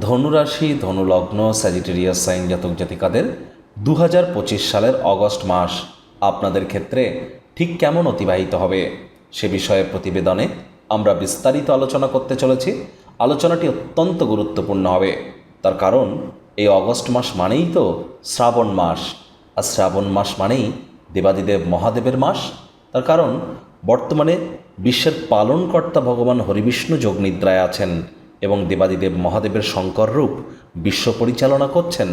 ধনুরাশি, ধনুলগ্ন Sagittarius sign জাতক জাতিকাদের দু হাজার পঁচিশ সালের অগস্ট মাস আপনাদের ক্ষেত্রে ঠিক কেমন অতিবাহিত হবে সে বিষয়ে প্রতিবেদনে আমরা বিস্তারিত আলোচনা করতে চলেছি। আলোচনাটি অত্যন্ত গুরুত্বপূর্ণ হবে। তার কারণ, এই অগস্ট মাস মানেই তো শ্রাবণ মাস। আর শ্রাবণ মাস মানেই দেবাদিদেব মহাদেবের মাস। তার কারণ, বর্তমানে বিশ্বের পালনকর্তা ভগবান হরিবিষ্ণু যোগনিদ্রায় আছেন। এবং দেবাদিদেব মহাদেবের শঙ্কর রূপ বিশ্ব পরিচালনা করছেন।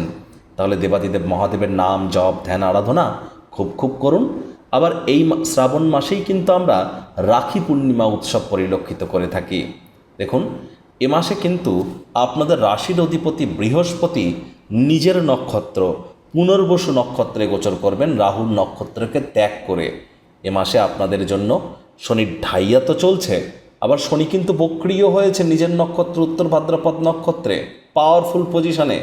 তাহলে দেবাদিদেব মহাদেবের নাম, জপ, ধ্যান, আরাধনা খুব খুব করুন। আবার এই শ্রাবণ মাসেই কিন্তু আমরা রাখি পূর্ণিমা উৎসব পরিলক্ষিত করে থাকি। দেখুন, এ মাসে কিন্তু আপনাদের রাশির অধিপতি বৃহস্পতি নিজের নক্ষত্র, পুনর্বসু নক্ষত্রে গোচর করবেন রাহুর নক্ষত্রকে ত্যাগ করে। এ মাসে আপনাদের জন্য শনির ঢাইয়া তো চলছে আবার শনি কিন্তু বক্রিয় হয়েছে নিজের নক্ষত্র উত্তর ভাদ্রপদ নক্ষত্রে। পাওয়ারফুল পজিশনে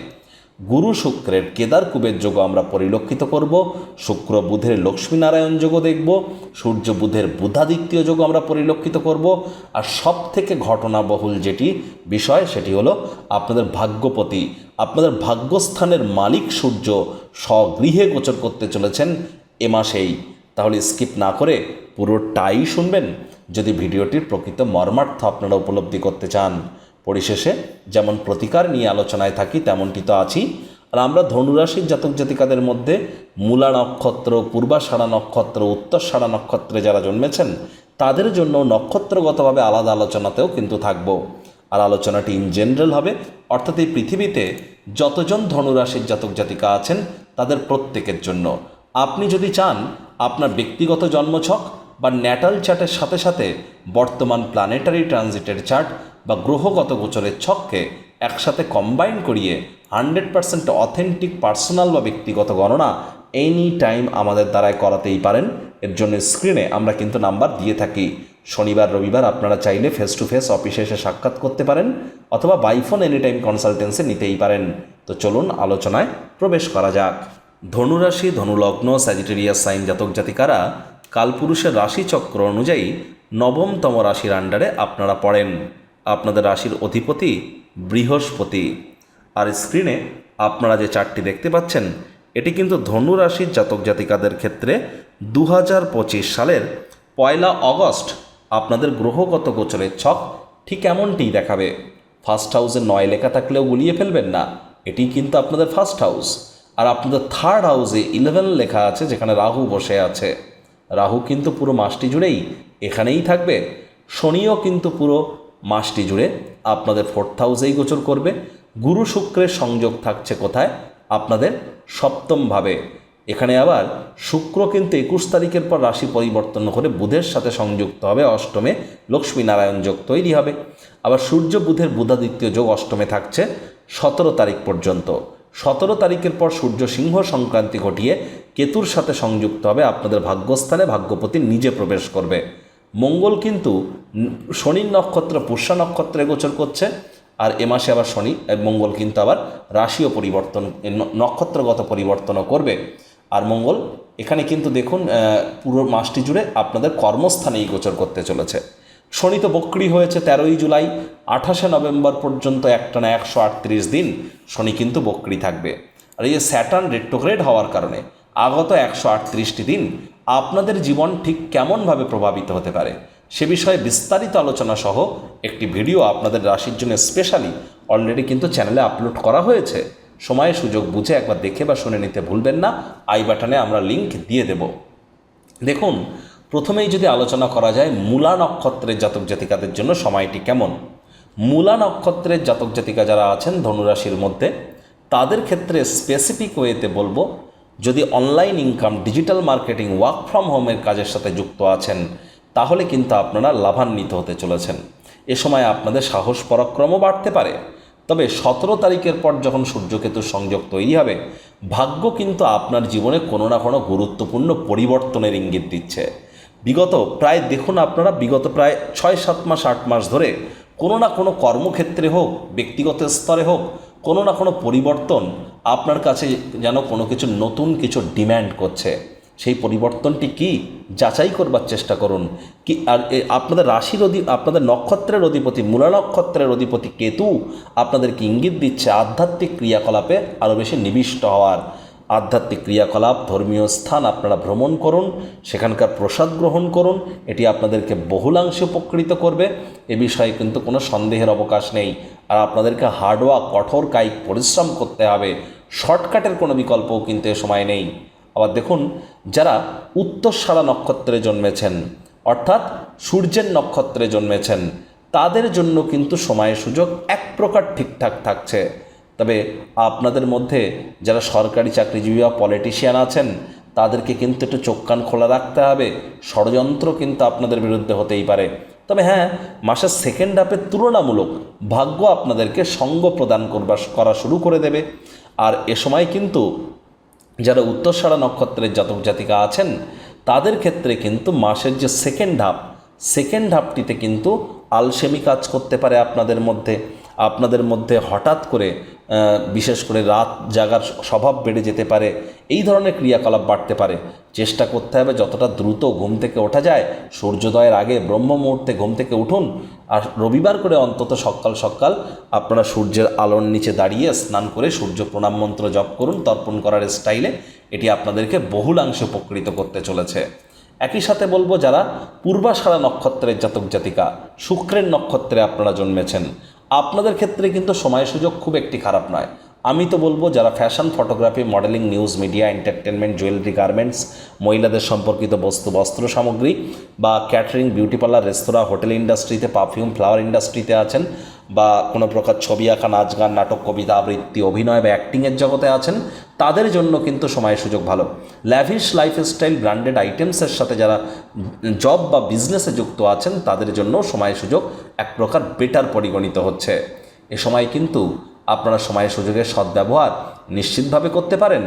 গুরু শুক্রের কেদার কুবের যোগ আমরা পরিলক্ষিত করব। শুক্র বুধের লক্ষ্মীনারায়ণ যোগ দেখব। সূর্য বুধের বুধাদিত্য যোগ আমরা পরিলক্ষিত করব। আর সব থেকে ঘটনাবহুল যেটি বিষয় সেটি হলো আপনাদের ভাগ্যপতি। আপনাদের ভাগ্যস্থানের মালিক সূর্য স্বগৃহে গোচর করতে চলেছেন এ মাসেই। তাহলে স্কিপ না করে পুরোটাই শুনবেন যদি ভিডিওটির প্রকৃত মর্মার্থ আপনারা উপলব্ধি করতে চান। পরিশেষে যেমন প্রতিকার নিয়ে আলোচনায় থাকি, তেমনটি তো আছি আর আমরা ধনুরাশির জাতক জাতিকাদের মধ্যে মূলা নক্ষত্র, পূর্বাষাঢ়া নক্ষত্র, উত্তরষাঢ়া নক্ষত্রে যারা জন্মেছেন, তাদের জন্য নক্ষত্রগতভাবে আলাদা আলোচনাতেও কিন্তু থাকব। আর আলোচনাটি ইন জেনারেল হবে, অর্থাৎ এই পৃথিবীতে যতজন ধনুরাশির জাতক জাতিকা আছেন, তাদের প্রত্যেকের জন্য। আপনি যদি চান, আপনার ব্যক্তিগত জন্মছক বা ন্যাটাল চার্টের সাথে সাথে বর্তমান প্ল্যানেটারি ট্রানজিটের চার্ট বা গ্রহগত গোচরের ছককে একসাথে কম্বাইন করিয়ে হান্ড্রেড পার্সেন্ট অথেন্টিক পার্সোনাল বা ব্যক্তিগত গণনা এনি টাইম আমাদের দ্বারায় করাতেই পারেন। এর জন্য স্ক্রিনে আমরা কিন্তু নাম্বার দিয়ে থাকি। শনিবার, রবিবার আপনারা চাইলে ফেস টু ফেস অফিসে এসে সাক্ষাৎ করতে পারেন অথবা বাইফোন এনি টাইম কনসালটেন্সি নিতেই পারেন। তো চলুন আলোচনায় প্রবেশ করা যাক। ধনুরাশি, ধনুলগ্ন স্যাজিটেরিয়াস সাইন জাতক জাতিকারা কালপুরুষের রাশিচক্র অনুযায়ী নবমতম রাশির আন্ডারে আপনারা পড়েন। আপনাদের রাশির অধিপতি বৃহস্পতি। আর স্ক্রিনে আপনারা যে চারটি দেখতে পাচ্ছেন, এটি কিন্তু ধনু রাশির জাতক জাতিকাদের ক্ষেত্রে দু হাজার পঁচিশ সালের পয়লা অগস্ট আপনাদের গ্রহগত গোচরের ছক ঠিক এমনটিই দেখাবে। ফার্স্ট হাউসে নয় লেখা থাকলেও গুলিয়ে ফেলবেন না, এটি কিন্তু আপনাদের ফার্স্ট হাউস আর আপনাদের থার্ড হাউসে ইলেভেন লেখা আছে যেখানে রাহু বসে আছে। রাহু কিন্তু পুরো মাসটি জুড়েই এখানেই থাকবে। শনিও কিন্তু পুরো মাসটি জুড়ে আপনাদের ফোর্থ হাউসেই গোচর করবে। গুরু শুক্রের সংযোগ থাকছে কোথায়? আপনাদের সপ্তমভাবে এখানে আবার শুক্র কিন্তু একুশ তারিখের পর রাশি পরিবর্তন করে বুধের সাথে সংযুক্ত হবে। অষ্টমে লক্ষ্মীনারায়ণ যোগ তৈরি হবে। আবার সূর্য, বুধের বুধাদিত্য যোগ অষ্টমে থাকছে সতেরো তারিখ পর্যন্ত। সতেরো তারিখের পর সূর্য সিংহ সংক্রান্তি ঘটিয়ে কেতুর সাথে সংযুক্ত হবে আপনাদের ভাগ্যস্থানে ভাগ্যপতি নিজে প্রবেশ করবে। মঙ্গল কিন্তু শনির নক্ষত্র, পুষ্যা নক্ষত্রে গোচর করছে, আর এ মাসে আবার শনি মঙ্গল কিন্তু আবার রাশিও পরিবর্তন নক্ষত্রগত পরিবর্তনও করবে। আর মঙ্গল, এখানে কিন্তু দেখুন পুরো মাসটি জুড়ে আপনাদের কর্মস্থানেই গোচর করতে চলেছে। শনি তো বক্রি হয়েছে তেরোই জুলাই, আঠাশে নভেম্বর পর্যন্ত একটানা একশো আটত্রিশ দিন শনি কিন্তু বক্রি থাকবে। আর এই স্যাটার্ন রেট্রোগ্রেড হওয়ার কারণে আগত একশো আটত্রিশটি দিন আপনাদের জীবন ঠিক কেমনভাবে প্রভাবিত হতে পারে সে বিষয়ে বিস্তারিত আলোচনা সহ একটি ভিডিও আপনাদের রাশির জন্য স্পেশালি অলরেডি কিন্তু চ্যানেলে আপলোড করা হয়েছে। সময়, সুযোগ বুঝে একবার দেখে বা শুনে নিতে ভুলবেন না। আই বাটনে আমরা লিংক দিয়ে দেব। দেখুন প্রথমেই যদি আলোচনা করা যায় মূলা নক্ষত্রের জাতক জাতিকাদের জন্য সময়টি কেমন? মূলা নক্ষত্রের জাতক জাতিকা যারা আছেন ধনুরাশির মধ্যে, তাদের ক্ষেত্রে স্পেসিফিক ওয়েতে বলব, যদি online income digital marketing work from হোমের কাজের সাথে যুক্ত আছেন, তাহলে কিন্তু আপনারা লাভান্বিত হতে চলেছেন। এ সময় আপনাদের সাহস পরাক্রমও বাড়তে পারে। তবে সতেরো তারিখের পর যখন সূর্যকেতুর সংযোগ তৈরি হবে, ভাগ্য কিন্তু আপনার জীবনে কোনো না কোনো গুরুত্বপূর্ণ পরিবর্তনের ইঙ্গিত দিচ্ছে। বিগত প্রায় দেখুন আপনারা, বিগত প্রায় ছয়, সাত মাস, আট মাস ধরে কোনো না কোনো কর্মক্ষেত্রে হোক, ব্যক্তিগত স্তরে হোক, কোনো না কোনো পরিবর্তন আপনার কাছে যেন কোনো কিছু নতুন কিছু ডিম্যান্ড করছে। সেই পরিবর্তনটি কি? যাচাই করবার চেষ্টা করুন। কি, আর আপনাদের রাশির অধি, আপনাদের নক্ষত্রের অধিপতি, মূলা নক্ষত্রের অধিপতি কেতু আপনাদেরকে ইঙ্গিত দিচ্ছে আধ্যাত্মিক ক্রিয়াকলাপে আরও বেশি নিবিষ্ট হওয়ার। আধ্যাত্মিক ক্রিয়াকলাপ, ধর্মীয় স্থান আপনারা ভ্রমণ করুন, সেখানকার প্রসাদ গ্রহণ করুন, এটি আপনাদেরকে বহুলাংশে উপকৃত করবে। এ বিষয়ে কিন্তু কোনো সন্দেহের অবকাশ নেই। আর আপনাদেরকে হার্ডওয়ার্ক, কঠোর কায়িক পরিশ্রম করতে হবে। শর্টকাটের কোনো বিকল্পও কিন্তু এ সময় নেই। আবার দেখুন, যারা উত্তরসারা নক্ষত্রে জন্মেছেন, অর্থাৎ সূর্যের নক্ষত্রে জন্মেছেন, তাদের জন্য কিন্তু সময় সুযোগ এক প্রকার ঠিকঠাক থাকছে। তবে আপনাদের মধ্যে যারা সরকারি চাকরিজীবী বা পলিটিশিয়ান আছেন, তাদেরকে কিন্তু একটু চোখ কান খোলা রাখতে হবে। ষড়যন্ত্র কিন্তু আপনাদের বিরুদ্ধে হতেই পারে। তবে হ্যাঁ মাসের সেকেন্ড হাফে তুলনামূলক ভাগ্য আপনাদেরকে সঙ্গ প্রদান করবার করা শুরু করে দেবে। আর এ সময় কিন্তু যারা উত্তরসারা নক্ষত্রের জাতক জাতিকা আছেন, তাদের ক্ষেত্রে কিন্তু মাসের যে সেকেন্ড হাফ সেকেন্ড হাফটিতে কিন্তু আলসেমি কাজ করতে পারে আপনাদের মধ্যে। আপনাদের মধ্যে হঠাৎ করে বিশেষ করে রাত জাগার স্বভাব বেড়ে যেতে পারে, এই ধরনের ক্রিয়াকলাপ বাড়তে পারে। চেষ্টা করতে হবে যতটা দ্রুত ঘুম থেকে ওঠা যায়, সূর্যোদয়ের আগে ব্রহ্ম মুহূর্তে ঘুম থেকে উঠুন, আর রবিবার করে অন্তত সকাল সকাল আপনারা সূর্যের আলোর নিচে দাঁড়িয়ে স্নান করে সূর্য প্রণাম মন্ত্র জপ করুন, তর্পণ করার স্টাইলে এটি আপনাদেরকে বহুলাংশে উপকৃত করতে চলেছে। একই সাথে বলব, যারা পূর্বাষাঢ়া নক্ষত্রের জাতক জাতিকা, শুক্রের নক্ষত্রে আপনারা জন্মেছেন আপনাদের ক্ষেত্রে কিন্তু সময় সুযোগ খুব একটি খারাপ নয়। আমি তো বলব, যারা fashion photography modelling news media entertainment jewellery garments মহিলাদের সম্পর্কিত বস্তু, বস্ত্র সামগ্রী বা catering beauty parlour restaurant hotel ইন্ডাস্ট্রিতে পারফিউম ফ্লাওয়ার ইন্ডাস্ট্রিতে আছেন বা কোনো প্রকার ছবি আঁকা, নাচ গান, নাটক, কবিতা, আবৃত্তি, অভিনয় বা অ্যাক্টিংয়ের জগতে আছেন, তাদের জন্য কিন্তু সময় সুযোগ ভালো। ল্যাভিশ লাইফস্টাইল ব্র্যান্ডেড আইটেমসের সাথে যারা জব বা বিজনেসে যুক্ত আছেন, তাদের জন্য সময় সুযোগ এক প্রকার বেটার পরিগণিত হচ্ছে। এ সময় কিন্তু আপনারা সময় সুযোগের সদ্ব্যবহার নিশ্চিতভাবে করতে পারেন।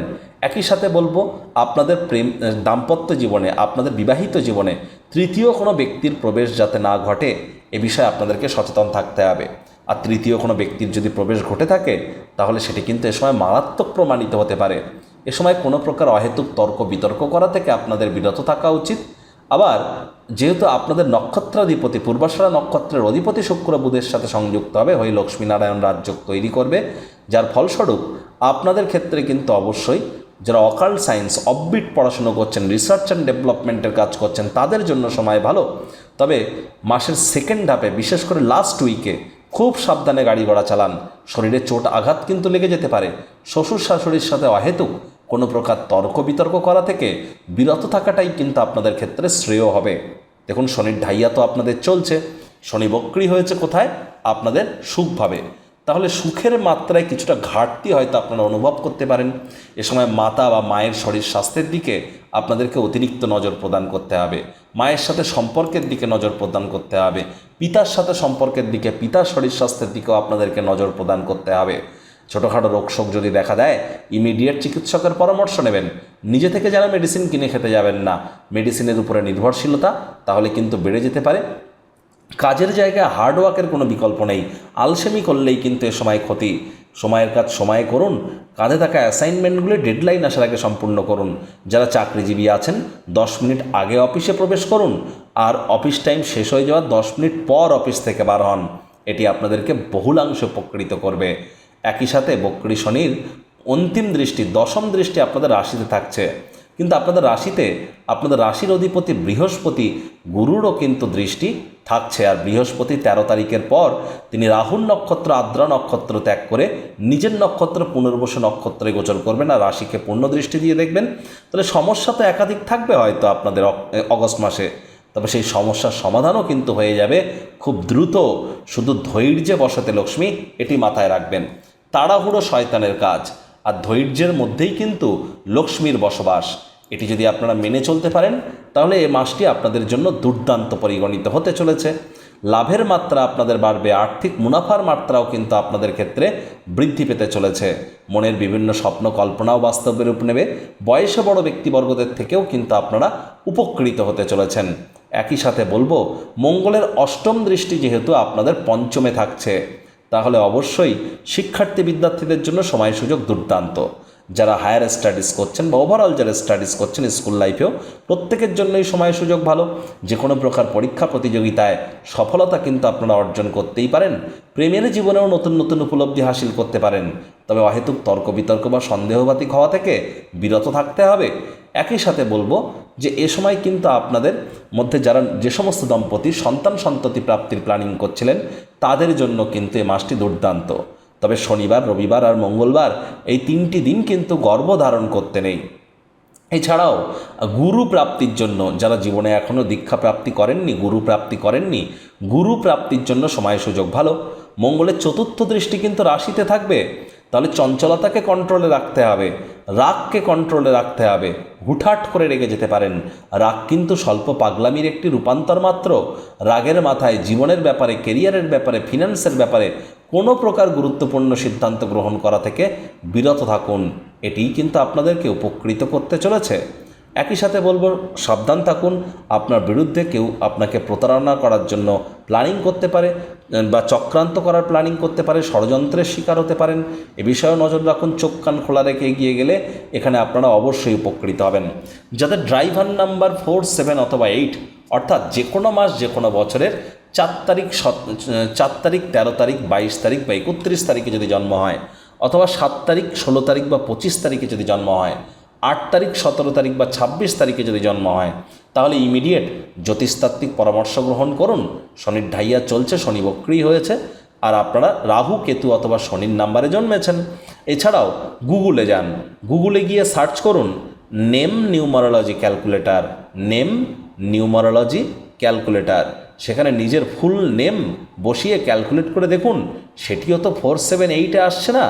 একই সাথে বলব, আপনাদের প্রেম দাম্পত্য জীবনে, আপনাদের বিবাহিত জীবনে তৃতীয় কোনো ব্যক্তির প্রবেশ যাতে না ঘটে, এ বিষয়ে আপনাদেরকে সচেতন থাকতে হবে। আর তৃতীয় কোনো ব্যক্তির যদি প্রবেশ ঘটে থাকে, তাহলে সেটি কিন্তু এ সময় মারাত্মক প্রমাণিত হতে পারে। এ সময় কোনো প্রকার অহেতুক তর্ক বিতর্ক করা থেকে আপনাদের বিরত থাকা উচিত। আবার, যেহেতু আপনাদের নক্ষত্রাধিপতি, পূর্বাশারা নক্ষত্রের অধিপতি শুক্র বুধের সাথে সংযুক্ত হবে হয়ে লক্ষ্মীনারায়ণ রাজ্য তৈরি করবে, যার ফলস্বরূপ আপনাদের ক্ষেত্রে কিন্তু অবশ্যই যারা অকাল্ট সায়েন্স অববিট পড়াশুনো করছেন, রিসার্চ অ্যান্ড ডেভেলপমেন্টের কাজ করছেন, তাদের জন্য সময় ভালো। তবে মাসের সেকেন্ড হাফে, বিশেষ করে লাস্ট উইকে, খুব সাবধানে গাড়ি ঘোড়া চালান। শরীরে চোট আঘাত কিন্তু লেগে যেতে পারে। শ্বশুর শাশুড়ির সাথে অহেতুক কোনো প্রকার তর্ক বিতর্ক করা থেকে বিরত থাকাটাই কিন্তু আপনাদের ক্ষেত্রে শ্রেয় হবে। দেখুন, শনির ঢাইয়া তো আপনাদের চলছে। শনি বক্রি হয়েছে কোথায়? আপনাদের সুখভাবে। তাহলে সুখের মাত্রায় কিছুটা ঘাটতি হয়তো আপনারা অনুভব করতে পারেন। এ সময় মাতা বা মায়ের শরীর স্বাস্থ্যের দিকে আপনাদেরকে অতিরিক্ত নজর প্রদান করতে হবে। মায়ের সাথে সম্পর্কের দিকে নজর প্রদান করতে হবে। পিতার সাথে সম্পর্কের দিকে, পিতার শরীর স্বাস্থ্যের দিকেও আপনাদেরকে নজর প্রদান করতে হবে। ছোটোখাটো রোগশোক যদি দেখা দেয় ইমিডিয়েট চিকিৎসকের পরামর্শ নেবেন। নিজে থেকে যারা মেডিসিন কিনে খেতে যাবেন না মেডিসিনের উপরে নির্ভরশীলতা, তাহলে কিন্তু বেড়ে যেতে পারে। কাজের জায়গায় হার্ডওয়ার্কের কোনো বিকল্প নেই। আলসেমি করলেই কিন্তু এ সময় ক্ষতি। সময়ের কাজ সময়ে করুন। কাঁধে থাকা অ্যাসাইনমেন্টগুলি ডেডলাইন আসার আগে সম্পূর্ণ করুন। যারা চাকরিজীবী আছেন, দশ মিনিট আগে অফিসে প্রবেশ করুন। আর অফিস টাইম শেষ হয়ে যাওয়ার দশ মিনিট পর অফিস থেকে বার হন। এটি আপনাদেরকে বহুলাংশে উপকৃত করবে। একই সাথে বক্রী শনির অন্তিম দৃষ্টি, দশম দৃষ্টি আপনাদের রাশিতে থাকছে। কিন্তু আপনাদের রাশিতে, আপনাদের রাশির অধিপতি বৃহস্পতি, গুরুরও কিন্তু দৃষ্টি থাকছে। আর বৃহস্পতি তেরো তারিখের পর তিনি রাহুল নক্ষত্র, আদ্রা নক্ষত্র ত্যাগ করে নিজের নক্ষত্র পুনর্বসু নক্ষত্রে গোচর করবেন আর রাশিকে পূর্ণ দৃষ্টি দিয়ে দেখবেন। তাহলে সমস্যা তো একাধিক থাকবে হয়তো আপনাদের অগস্ট মাসে। তবে সেই সমস্যার সমাধানও কিন্তু হয়ে যাবে। খুব দ্রুত, শুধু ধৈর্যে বসাতে লক্ষ্মী, এটি মাথায় রাখবেন। তাড়াহুড়ো শয়তানের কাজ। আর ধৈর্যের মধ্যেই কিন্তু লক্ষ্মীর বসবাস। এটি যদি আপনারা মেনে চলতে পারেন, তাহলে এ মাসটি আপনাদের জন্য দুর্দান্ত পরিগণিত হতে চলেছে। লাভের মাত্রা আপনাদের বাড়বে, আর্থিক মুনাফার মাত্রাও কিন্তু আপনাদের ক্ষেত্রে বৃদ্ধি পেতে চলেছে। মনের বিভিন্ন স্বপ্ন কল্পনাও বাস্তবে রূপ নেবে। বয়সে বড় ব্যক্তিবর্গদের থেকেও কিন্তু আপনারা উপকৃত হতে চলেছেন। একই সাথে বলব, মঙ্গলের অষ্টম দৃষ্টি যেহেতু আপনাদের পঞ্চমে থাকছে। তাহলে অবশ্যই শিক্ষার্থী বিদ্যার্থীদের জন্য সময় সুযোগ দুর্দান্ত। যারা হায়ার স্টাডিজ করছেন বা ওভারঅল যারা স্টাডিজ করছেন স্কুল লাইফেও প্রত্যেকের জন্যই সময় সুযোগ ভালো। যে কোনো প্রকার পরীক্ষা প্রতিযোগিতায় সফলতা কিন্তু আপনারা অর্জন করতেই পারেন। প্রেমের জীবনেও নতুন নতুন উপলব্ধি হাসিল করতে পারেন। তবে অহেতুক তর্ক বিতর্ক বা সন্দেহবাতিক হওয়া থেকে বিরত থাকতে হবে। একই সাথে বলব যে এ সময় কিন্তু আপনাদের মধ্যে যারা যে সমস্ত দম্পতি সন্তান সন্ততি প্রাপ্তির প্ল্যানিং করছিলেন, তাদের জন্য কিন্তু এ মাসটি দুর্দান্ত। তবে শনিবার, রবিবার আর মঙ্গলবার এই তিনটি দিন কিন্তু গর্ভ ধারণ করতে নেই। এছাড়াও, গুরু প্রাপ্তির জন্য যারা জীবনে এখনও দীক্ষা প্রাপ্তি করেননি, গুরু প্রাপ্তি করেননি, গুরু প্রাপ্তির জন্য সময় সুযোগ ভালো। মঙ্গলের চতুর্থ দৃষ্টি কিন্তু রাশিতে থাকবে। তাহলে চঞ্চলতাকে কন্ট্রোলে রাখতে হবে, রাগকে কন্ট্রোলে রাখতে হবে। হুঠাট করে রেগে যেতে পারেন। রাগ কিন্তু স্বল্প পাগলামির একটি রূপান্তর মাত্র। রাগের মাথায় জীবনের ব্যাপারে কেরিয়ারের ব্যাপারে ফিনান্সের ব্যাপারে কোনো প্রকার গুরুত্বপূর্ণ সিদ্ধান্ত গ্রহণ করা থেকে বিরত থাকুন। এটিই কিন্তু আপনাদেরকে উপকৃত করতে চলেছে। একই সাথে বলব, সাবধান থাকুন। আপনার বিরুদ্ধে কেউ আপনাকে প্রতারণা করার জন্য প্ল্যানিং করতে পারে বা চক্রান্ত করার প্ল্যানিং করতে পারে, ষড়যন্ত্রের শিকার হতে পারেন। এ বিষয়েও নজর রাখুন, চোখ কান খোলা রেখে এগিয়ে গেলে এখানে আপনারা অবশ্যই উপকৃত হবেন। যাদের ড্রাইভার নাম্বার ফোর সেভেন অথবা এইট অর্থাৎ যে কোনো মাস যে কোনো বছরের চার তারিখ সত- চার তারিখ, তেরো তারিখ, বাইশ তারিখ বা একত্রিশ তারিখে যদি জন্ম হয়, অথবা সাত তারিখ, ষোলো তারিখ বা পঁচিশ তারিখে যদি জন্ম হয় আট তারিখ, সতেরো তারিখ বা ছাব্বিশ তারিখে যদি জন্ম হয়, তাহলে ইমিডিয়েট জ্যোতিষতাত্ত্বিক পরামর্শ গ্রহণ করুন। শনির ঢাইয়া চলছে, শনি বক্রি হয়েছে, আর আপনারা রাহু, কেতু অথবা শনির নাম্বারে জন্মেছেন। এছাড়াও গুগলে যান। গুগলে গিয়ে সার্চ করুন, name numerology calculator, name numerology calculator. সেখানে নিজের ফুল নেম বসিয়ে ক্যালকুলেট করে দেখুন, সেটিও তো ফোর সেভেন এইটে আসছে না।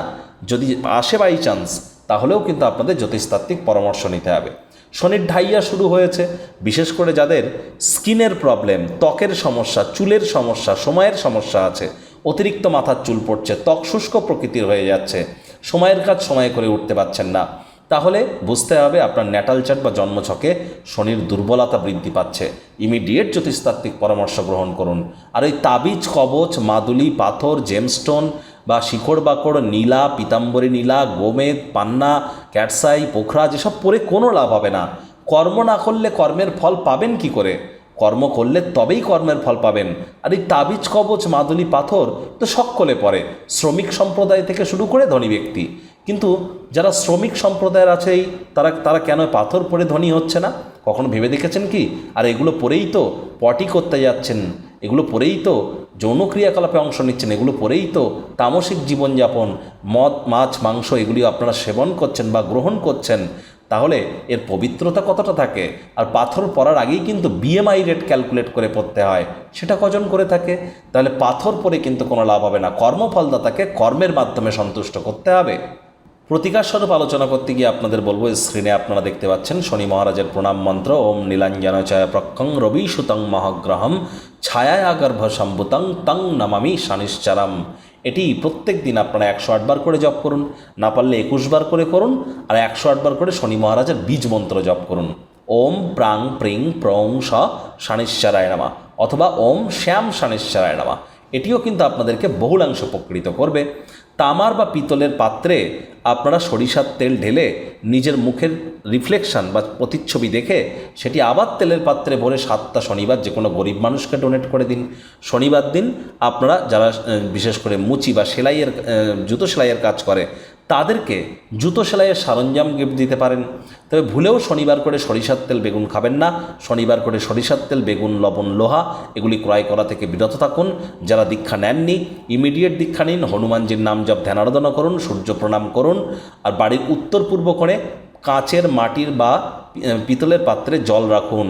যদি আসে বাই চান্স তাহলেও কিন্তু আপনাদের জ্যোতিষতাত্ত্বিক পরামর্শ নিতে হবে। শনির ঢাইয়া শুরু হয়েছে, বিশেষ করে যাদের স্কিনের প্রবলেম, ত্বকের সমস্যা, চুলের সমস্যা, সময়ের সমস্যা আছে, অতিরিক্ত মাথার চুল পড়ছে, ত্বক শুষ্ক প্রকৃতির হয়ে যাচ্ছে, সময়ের কাজ সময় করে উঠতে পারছেন না। তাহলে বুঝতে হবে আপনার ন্যাটাল চার্ট বা জন্মছকে শনির দুর্বলতা বৃদ্ধি পাচ্ছে। ইমিডিয়েট জ্যোতিষতাত্ত্বিক পরামর্শ গ্রহণ করুন। আর ওই তাবিজ, কবচ, মাদুলি, পাথর জেমস্টোন বা শিকড় বাকড় নীলা, পিতাম্বরী নীলা, গোমেদ, পান্না, ক্যাটসাই, পোখরা, যেসব পরে কোনো লাভ হবে না। কর্ম না করলে কর্মের ফল পাবেন কি করে? কর্ম করলে তবেই কর্মের ফল পাবেন। আর এই তাবিজ, কবচ, মাদুলি, পাথর তো সকলে পড়ে। শ্রমিক সম্প্রদায় থেকে শুরু করে ধনী ব্যক্তি। কিন্তু যারা শ্রমিক সম্প্রদায়ের আছেই তারা তারা কেন পাথর পরে ধনী হচ্ছে না? কখনো ভেবে দেখেছেন কি? আর এগুলো পরেই তো পটি করতে যাচ্ছেন। এগুলো পরেই তো যৌন ক্রিয়াকলাপে অংশ নিচ্ছেন, এগুলো পরেই তো তামসিক জীবনযাপন, মদ, মাছ, মাংস এগুলি আপনারা সেবন করছেন বা গ্রহণ করছেন। তাহলে এর পবিত্রতা কতটা থাকে? আর পাথর পরার আগেই কিন্তু বিএমআই রেট ক্যালকুলেট করে পড়তে হয়। সেটা কজন করে থাকে? তাহলে পাথর পরে কিন্তু কোনো লাভ হবে না। কর্মফলদাতাকে কর্মের মাধ্যমে সন্তুষ্ট করতে হবে। প্রতিকার স্বরূপ আলোচনা করতে গিয়ে আপনাদের বলব স্ক্রিনে আপনারা দেখতে পাচ্ছেন শনি মহারাজের প্রণাম মন্ত্র, ওম নীলাঞ্জন ছায়া প্রক্ষং রবি সুতং মহাগ্রহম। ছায়াগর্ভ সম্ভুতং তং নমামি শানিশ্চারাম এটি প্রত্যেক দিন আপনারা একশো আটবার করে জপ করুন। না পারলে একুশবার করে করুন আর একশো আটবার করে শনি মহারাজের বীজ মন্ত্র জপ করুন। ওম প্রাং প্রিং প্রং স শানিশ্চারায় নামা অথবা ওম শ্যাম শানিশ্চারায় নামা। এটিও কিন্তু আপনাদেরকে বহুলাংশ উপকৃত করবে। তামার বা পিতলের পাত্রে আপনারা সরিষার তেল ঢেলে নিজের মুখের রিফ্লেকশন বা প্রতিচ্ছবি দেখে সেটি আবার তেলের পাত্রে ভরে সাতটা শনিবার যে কোনো গরিব মানুষকে ডোনেট করে দিন। শনিবার দিন আপনারা যারা বিশেষ করে মুচি বা সেলাইয়ের জুতো সেলাইয়ের কাজ করে তাদেরকে জুতো সেলাইয়ের সরঞ্জাম গিফট দিতে পারেন। তবে ভুলেও শনিবার করে সরিষার তেল বেগুন খাবেন না। শনিবার করে সরিষার তেল, বেগুন, লবণ, লোহা এগুলি ক্রয় করা থেকে বিরত থাকুন। যারা দীক্ষা নেননি, ইমিডিয়েট দীক্ষা নিন। হনুমানজির নাম জপ ধ্যান আরাধনা করুন, সূর্য প্রণাম করুন। আর বাড়ির উত্তর পূর্ব করে কাঁচের মাটির বা পিতলের পাত্রে জল রাখুন।